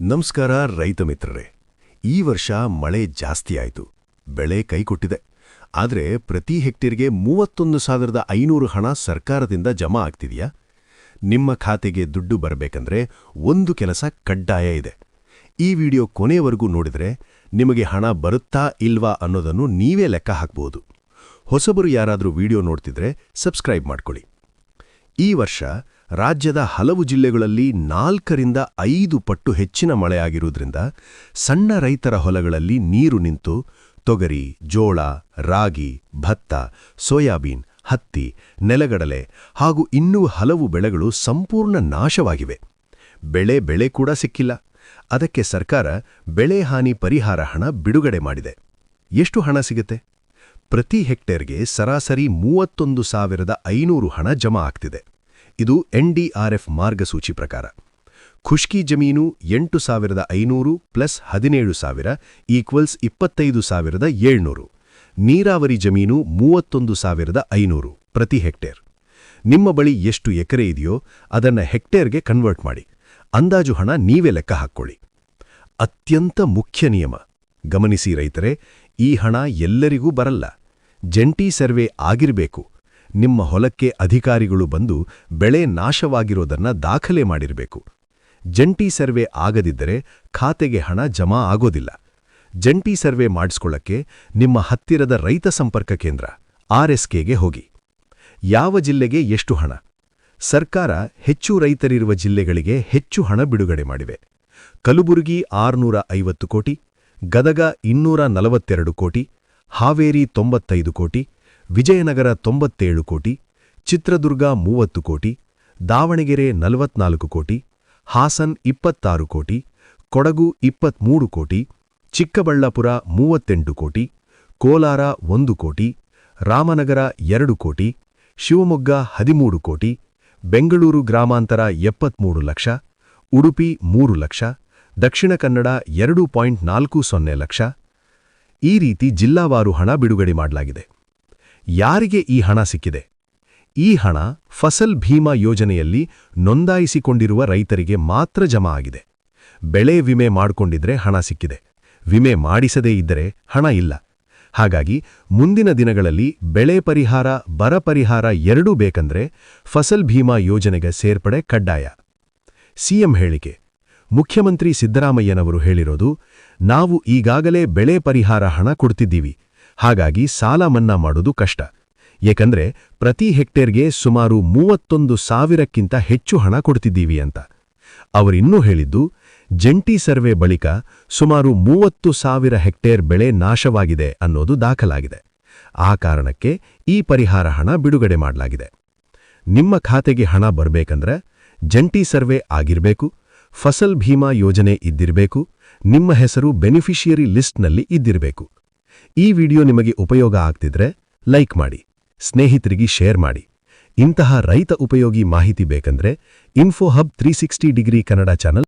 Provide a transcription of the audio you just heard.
ನಮಸ್ಕಾರ ರೈತ ಮಿತ್ರರೇ. ಈ ವರ್ಷ ಮಳೆ ಜಾಸ್ತಿ ಆಯಿತು. ಬೆಳೆ ಕೈಕೊಟ್ಟಿದೆ. ಆದರೆ ಪ್ರತಿ ಹೆಕ್ಟೇರ್ಗೆ ಮೂವತ್ತೊಂದು ಸಾವಿರದ ಐನೂರು ಹಣ ಸರ್ಕಾರದಿಂದ ಜಮಾ ಆಗ್ತಿದೆಯಾ? ನಿಮ್ಮ ಖಾತೆಗೆ ದುಡ್ಡು ಬರಬೇಕಂದ್ರೆ ಒಂದು ಕೆಲಸ ಕಡ್ಡಾಯ ಇದೆ. ಈ ವಿಡಿಯೋ ಕೊನೆಯವರೆಗೂ ನೋಡಿದರೆ ನಿಮಗೆ ಹಣ ಬರುತ್ತಾ ಇಲ್ವಾ ಅನ್ನೋದನ್ನು ನೀವೇ ಲೆಕ್ಕ ಹಾಕ್ಬೋದು. ಹೊಸಬರು ಯಾರಾದರೂ ವಿಡಿಯೋ ನೋಡ್ತಿದ್ರೆ ಸಬ್ಸ್ಕ್ರೈಬ್ ಮಾಡ್ಕೊಳ್ಳಿ. ಈ ವರ್ಷ ರಾಜ್ಯದ ಹಲವು ಜಿಲ್ಲೆಗಳಲ್ಲಿ ನಾಲ್ಕರಿಂದ ಐದು ಪಟ್ಟು ಹೆಚ್ಚಿನ ಮಳೆಯಾಗಿರುವುದರಿಂದ ಸಣ್ಣ ರೈತರ ಹೊಲಗಳಲ್ಲಿ ನೀರು ನಿಂತು ತೊಗರಿ, ಜೋಳ, ರಾಗಿ, ಭತ್ತ, ಸೋಯಾಬೀನ್, ಹತ್ತಿ, ನೆಲಗಡಲೆ ಹಾಗೂ ಇನ್ನೂ ಹಲವು ಬೆಳೆಗಳು ಸಂಪೂರ್ಣ ನಾಶವಾಗಿವೆ. ಬೆಳೆ ಬೆಳೆ ಕೂಡ ಸಿಕ್ಕಿಲ್ಲ. ಅದಕ್ಕೆ ಸರ್ಕಾರ ಬೆಳೆ ಹಾನಿ ಪರಿಹಾರ ಹಣ ಬಿಡುಗಡೆ ಮಾಡಿದೆ. ಎಷ್ಟು ಹಣ ಸಿಗುತ್ತೆ? ಪ್ರತಿ ಹೆಕ್ಟೇರ್ಗೆ ಸರಾಸರಿ ಮೂವತ್ತೊಂದು ಸಾವಿರದ ಐನೂರು ಹಣ ಜಮಾ ಆಗ್ತಿದೆ. ಇದು ಎನ್ಡಿಆರ್ಎಫ್ ಮಾರ್ಗಸೂಚಿ ಪ್ರಕಾರ. ಖುಷ್ಕಿ ಜಮೀನು ಎಂಟು ಸಾವಿರದ ಐನೂರು ಪ್ಲಸ್ ಹದಿನೇಳು ಸಾವಿರ ಈಕ್ವಲ್ಸ್ ಇಪ್ಪತ್ತೈದು ಸಾವಿರದ ಏಳ್ನೂರು. ನೀರಾವರಿ ಜಮೀನು ಮೂವತ್ತೊಂದು ಸಾವಿರದ ಐನೂರು ಪ್ರತಿ ಹೆಕ್ಟೇರ್. ನಿಮ್ಮ ಬಳಿ ಎಷ್ಟು ಎಕರೆ ಇದೆಯೋ ಅದನ್ನ ಹೆಕ್ಟೇರ್ಗೆ ಕನ್ವರ್ಟ್ ಮಾಡಿ. ಅಂದಾಜು ಹಣ ನೀವೇ ಲೆಕ್ಕ ಹಾಕ್ಕೊಳ್ಳಿ. ಅತ್ಯಂತ ಮುಖ್ಯ ನಿಯಮ. ಗಮನಿಸಿ ರೈತರೆ, ಈ ಹಣ ಎಲ್ಲರಿಗೂ ಬರಲ್ಲ. ಜಂಟಿ ಸರ್ವೆ ಆಗಿರಬೇಕು. ನಿಮ್ಮ ಹೊಲಕ್ಕೆ ಅಧಿಕಾರಿಗಳು ಬಂದು ಬೆಳೆ ನಾಶವಾಗಿರೋದನ್ನ ದಾಖಲೆ ಮಾಡಿರಬೇಕು. ಜಂಟಿ ಸರ್ವೆ ಆಗದಿದ್ದರೆ ಖಾತೆಗೆ ಹಣ ಜಮಾ ಆಗೋದಿಲ್ಲ. ಜಂಟಿ ಸರ್ವೆ ಮಾಡಿಸ್ಕೊಳ್ಳಕ್ಕೆ ನಿಮ್ಮ ಹತ್ತಿರದ ರೈತ ಸಂಪರ್ಕ ಕೇಂದ್ರ ಆರ್ಎಸ್ಕೆಗೆ ಹೋಗಿ. ಯಾವ ಜಿಲ್ಲೆಗೆ ಎಷ್ಟು ಹಣ? ಸರ್ಕಾರ ಹೆಚ್ಚು ರೈತರಿರುವ ಜಿಲ್ಲೆಗಳಿಗೆ ಹೆಚ್ಚು ಹಣ ಬಿಡುಗಡೆ ಮಾಡಿವೆ. ಕಲಬುರಗಿ ಆರುನೂರ ಐವತ್ತು ಕೋಟಿ, ಗದಗ ಇನ್ನೂರ ನಲವತ್ತೆರಡು ಕೋಟಿ, ಹಾವೇರಿ ತೊಂಬತ್ತೈದು ಕೋಟಿ ವಿಜಯನಗರ ತೊಂಬತ್ತೇಳು ಕೋಟಿ, ಚಿತ್ರದುರ್ಗ ಮೂವತ್ತು ಕೋಟಿ, ದಾವಣಗೆರೆ ನಲವತ್ನಾಲ್ಕು ಕೋಟಿ, ಹಾಸನ್ ಇಪ್ಪತ್ತಾರು ಕೋಟಿ, ಕೊಡಗು ಇಪ್ಪತ್ಮೂರು ಕೋಟಿ, ಚಿಕ್ಕಬಳ್ಳಾಪುರ ಮೂವತ್ತೆಂಟು ಕೋಟಿ, ಕೋಲಾರ ಒಂದು ಕೋಟಿ, ರಾಮನಗರ ಎರಡು ಕೋಟಿ, ಶಿವಮೊಗ್ಗ ಹದಿಮೂರು ಕೋಟಿ, ಬೆಂಗಳೂರು ಗ್ರಾಮಾಂತರ ಎಪ್ಪತ್ಮೂರು ಲಕ್ಷ, ಉಡುಪಿ ಮೂರು ಲಕ್ಷ, ದಕ್ಷಿಣ ಕನ್ನಡ ಎರಡು ಪಾಯಿಂಟ್ ನಾಲ್ಕು ಸೊನ್ನೆ ಲಕ್ಷ. ಈ ರೀತಿ ಜಿಲ್ಲಾವಾರು ಹಣ ಬಿಡುಗಡೆ ಮಾಡಲಾಗಿದೆ. ಯಾರಿಗೆ ಈ ಹಣ ಸಿಕ್ಕಿದೆ? ಈ ಹಣ ಫಸಲ್ ಭೀಮಾ ಯೋಜನೆಯಲ್ಲಿ ನೋಂದಾಯಿಸಿಕೊಂಡಿರುವ ರೈತರಿಗೆ ಮಾತ್ರ ಜಮಾ ಆಗಿದೆ. ಬೆಳೆ ವಿಮೆ ಮಾಡಿಕೊಂಡಿದ್ರೆ ಹಣ ಸಿಕ್ಕಿದೆ. ವಿಮೆ ಮಾಡಿಸದೇ ಇದ್ದರೆ ಹಣ ಇಲ್ಲ. ಹಾಗಾಗಿ ಮುಂದಿನ ದಿನಗಳಲ್ಲಿ ಬೆಳೆ ಪರಿಹಾರ, ಬರ ಪರಿಹಾರ ಎರಡೂ ಬೇಕಂದ್ರೆ ಫಸಲ್ ಭೀಮಾ ಯೋಜನೆಗೆ ಸೇರ್ಪಡೆ ಕಡ್ಡಾಯ. ಸಿಎಂ ಹೇಳಿಕೆ, ಮುಖ್ಯಮಂತ್ರಿ ಸಿದ್ದರಾಮಯ್ಯನವರು ಹೇಳಿರೋದು, ನಾವು ಈಗಾಗಲೇ ಬೆಳೆ ಪರಿಹಾರ ಹಣ ಕೊಡ್ತಿದ್ದೀವಿ. ಹಾಗಾಗಿ ಸಾಲ ಮನ್ನಾ ಮಾಡೋದು ಕಷ್ಟ. ಏಕೆಂದ್ರೆ ಪ್ರತಿ ಹೆಕ್ಟೇರ್ಗೆ ಸುಮಾರು ಮೂವತ್ತೊಂದು ಸಾವಿರಕ್ಕಿಂತ ಹೆಚ್ಚು ಹಣ ಕೊಡ್ತಿದ್ದೀವಿ ಅಂತ. ಅವರಿನ್ನೂ ಹೇಳಿದ್ದು, ಜಂಟಿ ಸರ್ವೆ ಬಳಿಕ ಸುಮಾರು ಮೂವತ್ತು ಸಾವಿರ ಹೆಕ್ಟೇರ್ ಬೆಳೆ ನಾಶವಾಗಿದೆ ಅನ್ನೋದು ದಾಖಲಾಗಿದೆ. ಆ ಕಾರಣಕ್ಕೆ ಈ ಪರಿಹಾರ ಹಣ ಬಿಡುಗಡೆ ಮಾಡಲಾಗಿದೆ. ನಿಮ್ಮ ಖಾತೆಗೆ ಹಣ ಬರಬೇಕಂದ್ರೆ ಜಂಟಿ ಸರ್ವೆ ಆಗಿರಬೇಕು, ಫಸಲ್ ಭೀಮಾ ಯೋಜನೆ ಇದ್ದಿರಬೇಕು, ನಿಮ್ಮ ಹೆಸರು ಬೆನಿಫಿಷಿಯರಿ ಲಿಸ್ಟ್ನಲ್ಲಿ ಇದ್ದಿರಬೇಕು. ಈ ವಿಡಿಯೋ ನಿಮಗೆ ಉಪಯೋಗ ಆಗ್ತಿದ್ರೆ ಲೈಕ್ ಮಾಡಿ, ಸ್ನೇಹಿತರಿಗೆ ಶೇರ್ ಮಾಡಿ. ಇಂತಹ ರೈತ ಉಪಯೋಗಿ ಮಾಹಿತಿ ಬೇಕಂದ್ರೆ info hub three degree Kannada channel